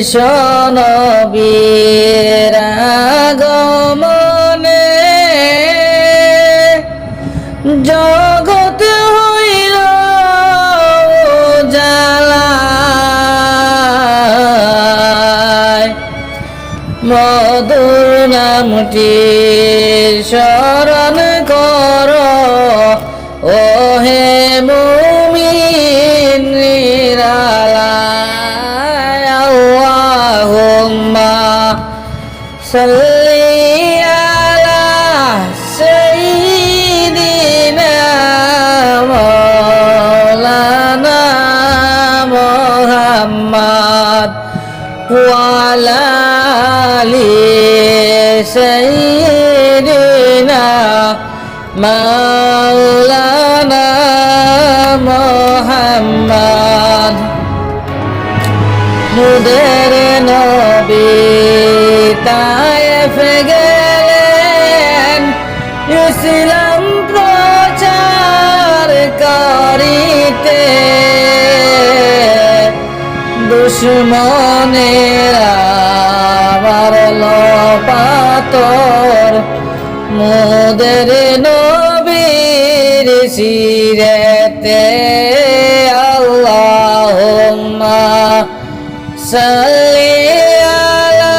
বিশ্বনবীর আগমনে জগৎ হইল জালায় মধুর নামটি স্মরণ কর। صلي على سيدنا مولانا محمد وعلى ইসলাম প্রচার করিতে দুশ্মনেরা পাতর মোদের নবীর সিরেতে। আল্লাহুম্মা সাল্লি আলা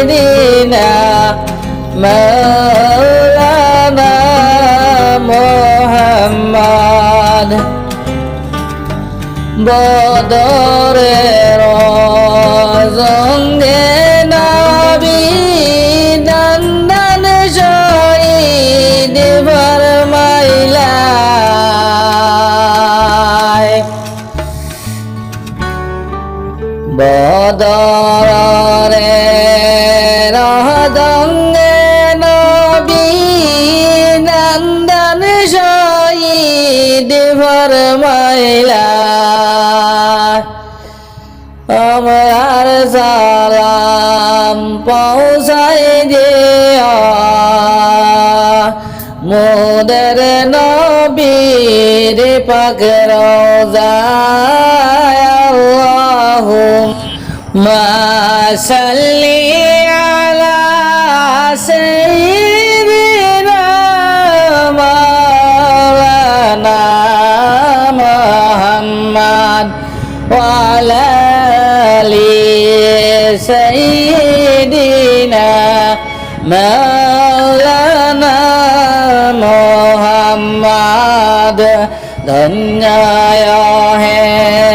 سيدنا مولانا محمد বদরের জঙ্গে নবী দন্দন শহীদ ফরমাইলায় বদরে রহদঙ্গে নবী নন্দন শহীদ ফরমাইলা আমার সালাম পৌঁছাই দিয়া। মোদের নবীর পাক রোজায় আল্লাহুম্মা সাল্লি আলা সাইয়্যিদিনা মাওলানা মুহাম্মদ وعلى آل سيدنا مولانا মোহাম্মদ ধন্যায় হে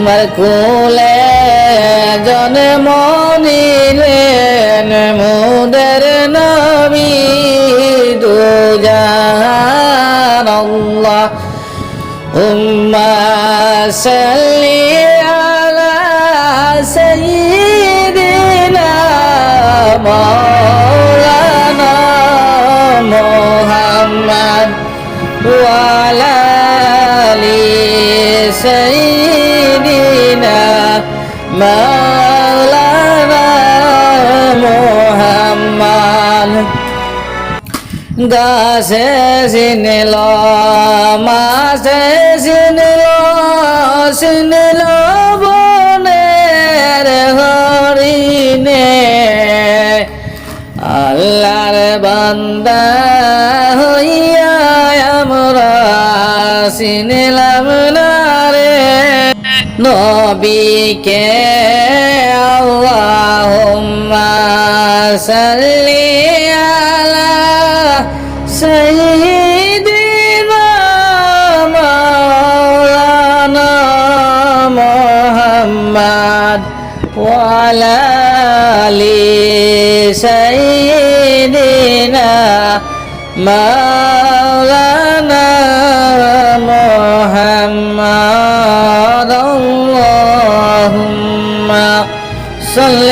তোমার কোলে জন্ম নিলেন মোদের নবী দুজান আল্লাহ। আলা সাইয়্যিদিনা মা গাছে চিনিল মাছে চিনিল চিনিল বনের হরিণে। আল্লাহর বান্দা হইয়া আমরা চিনিলাম না রে। নবীকে আল্লাহুম্মা সাল্লি মাওলানা মুহাম্মদ আল্লাহুম্মা صل